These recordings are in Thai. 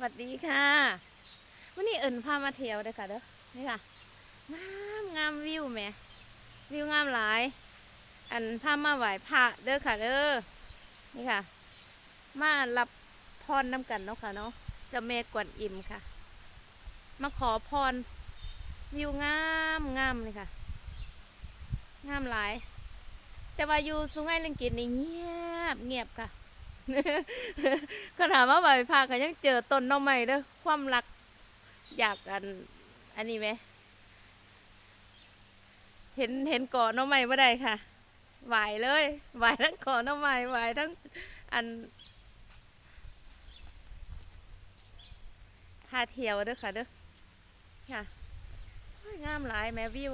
สวัสดีค่ะวันนี้เอิญพามาเที่ยวเด้ค่ะเด้อนี่ค่ะงามงามวิวแหมวิวงามหลาย อันพามาไหว้พระเด้อค่ะเด้อนี่ค่ะ มารับพรน้ำกันเนาะค่ะเนาะจะเมกวนอิ่มค่ะ มาขอพรวิวงามงามเลยค่ะ งามหลาย แต่ว่าอยู่สุไหงลิงกิตนี่เงียบเงียบค่ะ ก็ถามว่าใบพาก็ยังเจอต้นน้องใหม่เด้อความรักอยากอัน อันนี้ไหม เห็นเห็นเกาะน้องใหม่เมื่อใดค่ะไหวเลยไหวทั้งเกาะน้องใหม่ไหวทั้งอันพาเที่ยวเด้อค่ะเด้อค่ะงามหลายแม่วิว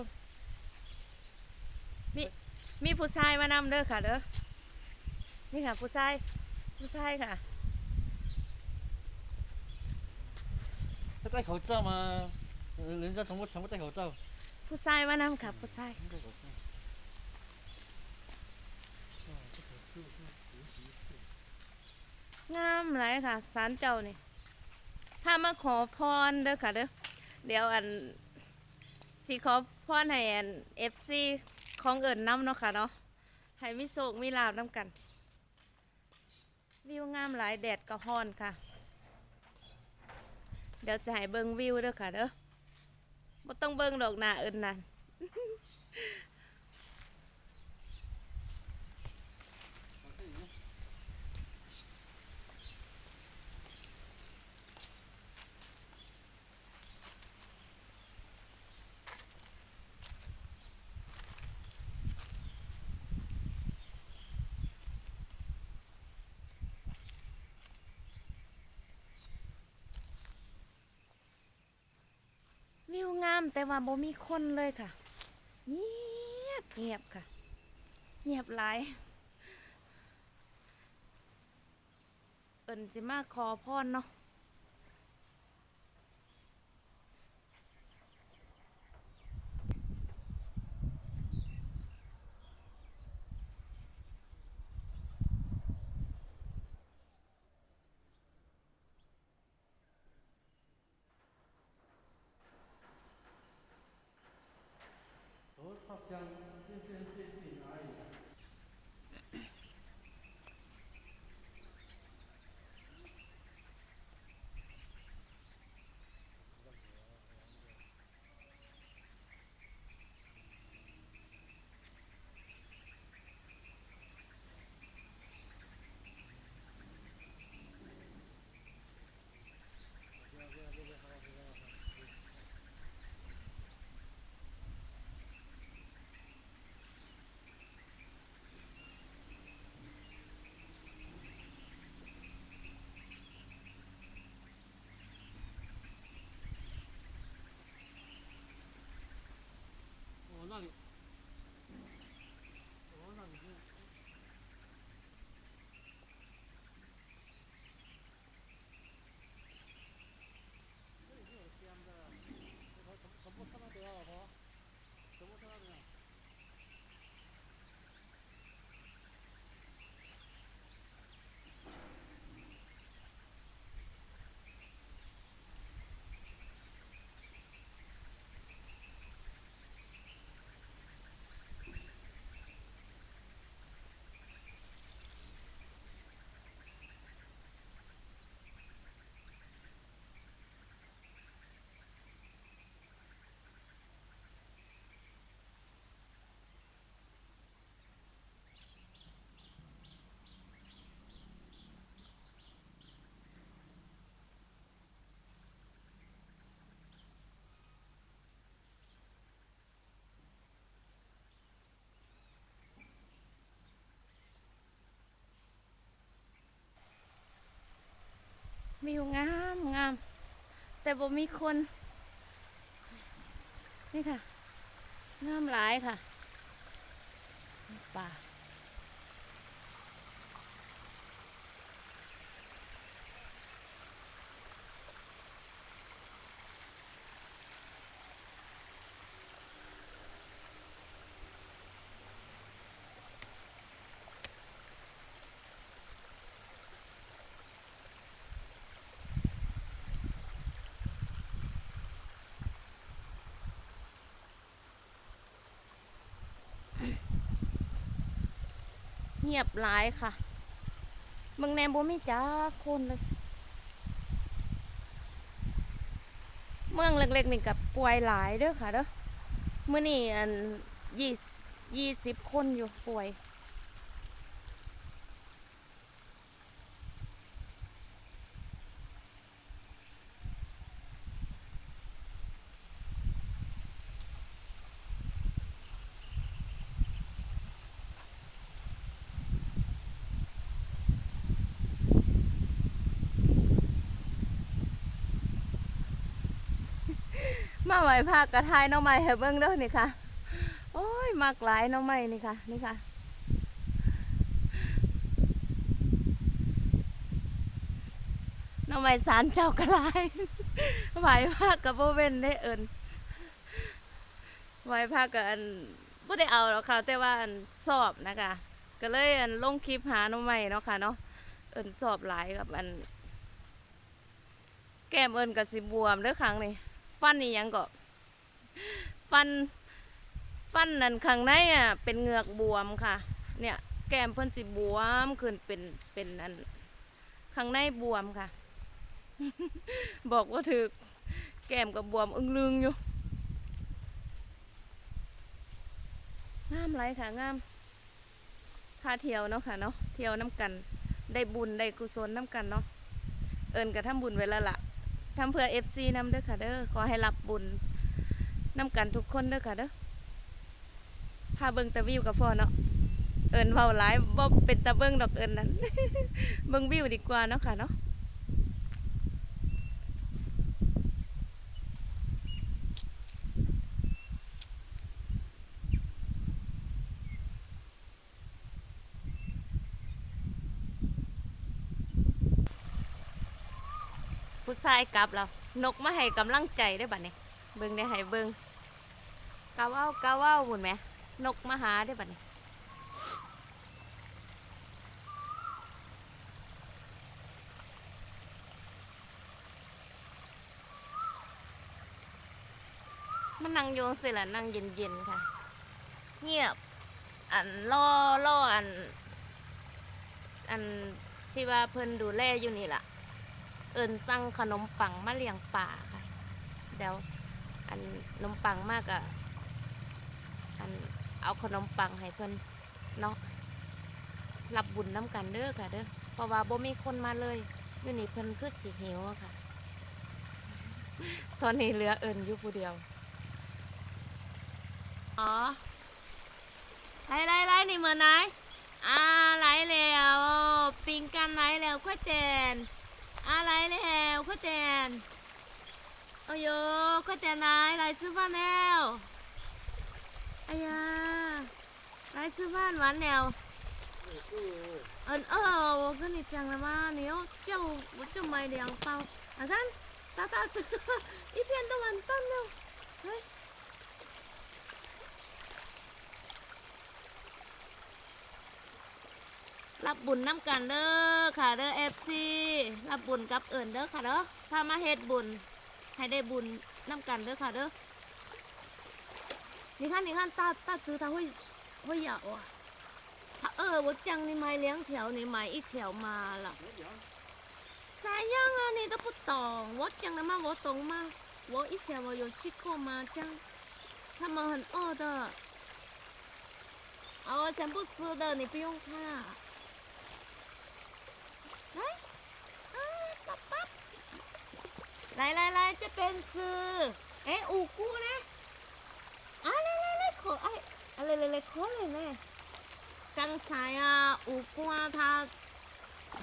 มีมีผู้ชายมานำเด้อค่ะเด้อนี่ค่ะผู้ชาย ผู้ชายค่ะ 要戴口罩吗？呃人家全部全部戴口罩。 ผู้ชายมานำค่ะ ผู้ชาย 戴口罩。 งามหลายค่ะสารเจ้านี่ถ้ามาขอพรเด้อค่ะเด้อ เดี๋ยวอันสิขอพรให้อันเอฟซีของเอิญน้ำเนาะค่ะเนาะ ให้มีโชคมีลาบน้ำกัน วิวงามหลายแดดก็ฮ้อนค่ะ เดี๋ยวจะให้เบิ่งวิวเด้อค่ะเด้อบ่ต้องเบิ่งดอกหน้าเอิญนั่น วิวงาแต่ว่าบ่มีคนเลยค่ะ เงียบเงียบค่ะ เงียบหลายเอินสิมาขอพรเนาะ 他想见见对自己哪里、哦， วิวงามงาม แต่บ่มีคน นี่ค่ะ งามหลายค่ะป่า เงียบหลายค่ะเมืองแนมบ่มีจ้าคนเลย เมืองเล็กๆนี่กับป่วยหลายเด้อค่ะเด้อเมื่อนี่อันยี่ยี่สิบคนอยู่ป่วย มาไหวภาคกระทายน้องใหม่ให้เบิ่งเด้อนี่ค่ะ โอ้ยมากหลายน้องใหม่นี่ค่ะ นี่ค่ะ น้องใหม่สารเจ้ากระลายไหวภาคกับโบเวนได้เอิญไหวภาคกับอันบ่ได้เอาหรอกค่ะ แต่ว่าอันสอบนะคะ ก็เลยอันลงคลิปหาน้องใหม่เนาะค่ะเนาะเอิญสอบหลายกับอัน แก้มเอิญกับสิบวมเด้อครั้งนี้ ฟันนี่ยังก็ ฟัน ฟันนั่นข้างในอะเป็นเหงือกบวมค่ะ เนี่ยแก้มเพิ่นสิบวมขึ้นเป็นเป็นอันข้างในบวมค่ะ บอกว่าถึกแก้มกับบวมอึ้งลึงอยู่งามไรค่ะงามพาเที่ยวเนาะค่ะเนาะเที่ยวน้ำกัน ได้บุญได้กุศลน้ำกันเนาะเอิญกับทำบุญไว้แล้วล่ะ ทำเพื่อเอฟซีนำเด้อค่ะเด้อขอให้รับบุญนำกันทุกคนเด้อค่ะเด้อพาเบิ่งตะวิวกับพ่อเนาะเอิญเว้าหลายบ่เป็นตะเบิ่งดอกเอิญนั้น เบิ่งวิวดีกว่าเนาะค่ะเนาะ ผู้ชายกลับแล้วนกมาให้กำลังใจได้บัดนี้เบิ่งได้ให้เบิ่งกาเว้ากาเว้าหุ่นไหมนกมาหาได้บัดนี้มันนั่งโยงสิละนั่งเย็นๆค่ะ เงียบ อันล่อล่ออัน อันที่ว่าเพิ่นดูแลอยู่นี่ล่ะ เอิญสั่งขนมปังมาเลี้ยงป่าค่ะเดี๋ยวอันขนมปังมากอะอันเอาขนมปังให้เพิ่อนเนาะรับบุญน้ำกันเด้อค่ะเด้อเพราะว่าบ่มีคนมาเลยอยู่นี่เพิ่นคือสิหิวค่ะ ตอนนี้เหลือเอิญอยู่ผู้เดียว อ๋อไล่ไล่ไล่นี่เหมือนไหนอ่าไล่แล้ว ปิงกันไล่แล้วค่อยเจน อะไรแล้วข้าแตนโอ้ยข้าแตนนายลายซื้อบ้านแล้วอายาลายซื้อบ้านหวานแล้วเอินเออก็นี่จังละมาเนี่ยเจ้าเจ้าไม่เดียงเปล่าอะกันตาตาซื้ออีเพียนตะวันต้นเนาะเฮ้ย รับบุญน้ำกันเด้อค่ะเด้อเอฟซีรับบุญกับเอิญเด้อค่ะเด้อพามาเฮ็ดบุญให้ได้บุญน้ำกันเด้อค่ะเด้อนี่ขั้นนี่ขั้นตาตาซื้อทาห้อยห้อยยาวอะเออวัดจังนี่ไม้เลี้ยงแถวนี่ไม้อีกแถวมาล่ะสายย่งอันนี้ต้องพูดตองวัดจังนะมาวัดตรงมาวัดอีกแถวมาโยชิโกมาจังถ้ามาหันอ้อเด้อเอาฉันพูดซื้อเด้อนี่ไปย่งค่ะ 来来来，这边是，哎，五菇呢？啊，来来来，可爱，啊，来来来，可爱呢。刚才啊，五瓜它，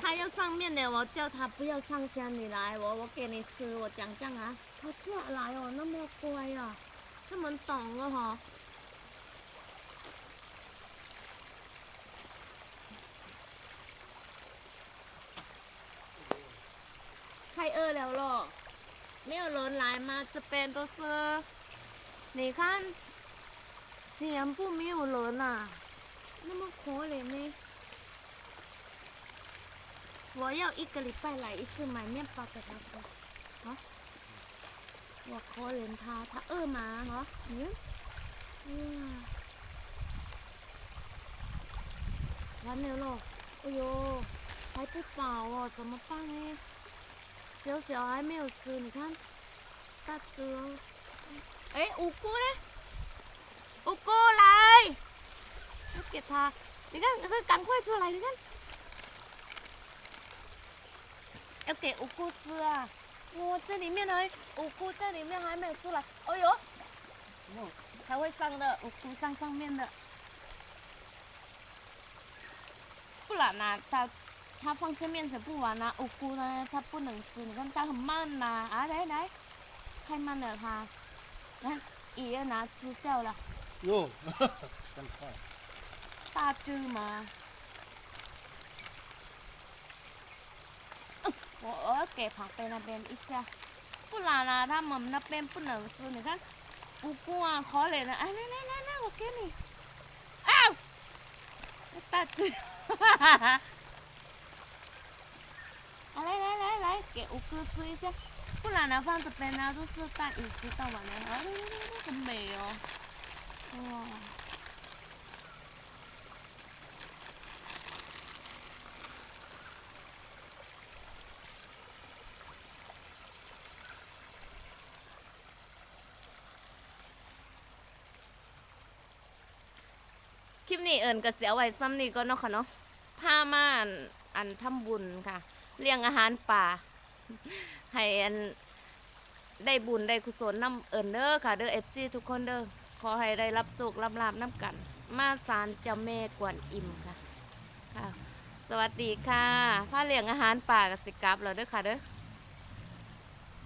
它要上面的，我叫它不要上香，你来，我我给你吃，我讲这样啊，它下来哦，那么乖啊，他们懂了哈、 太饿了咯，没有人来吗？这边都是，你看，全部没有人啊，那么可怜呢。我要一个礼拜来一次买面包给他吃，好、我可怜他，他饿吗？哈、嗯，哇， 完了咯，哎呦，还不饱哦，怎么办呢？ 小小还没有吃，你看，大只哦。哎，五姑呢？五姑来，要给他，你看，你看，赶快出来，你看，要给五姑吃啊！哇，这里面还五姑在里面还没有出来，哎呦，还会上的，五姑上上面的。不然呢、它它放下面吃不完啊，五菇呢它不能吃，你看它很慢呐、啊，来来，太慢了它，你看爷爷拿吃掉了，哟，真快。大只吗？嗯我我要给旁边那边一下，不然啊，他们那边不能吃。你看，五菇啊，可怜的，哎，来来来来，我给你，啊，大只，哈哈哈。 啊，来来来来，给五哥吃一下，不然呢放这边呢都是带鱼吃到完了，啊，来来来来，很美哦，哇。คลิปนี้เอิญก็เสียไว้ซ้ำนี่ก็เนาะค่ะเนาะพามาอันอันทำบุญค่ะ เลี้ยงอาหารป่า ให้อันได้บุญได้กุศลน้ำเอิญเด้อค่ะ เด้อเอฟซีทุกคนเด้อขอให้ได้รับสุขรับลาบน้ำกัน มาสารเจ้าแม่กวนอิมค่ะค่ะ สวัสดีค่ะผ้าเลี้ยงอาหารป่ากับสิกรับเราเด้อค่ะเด้อ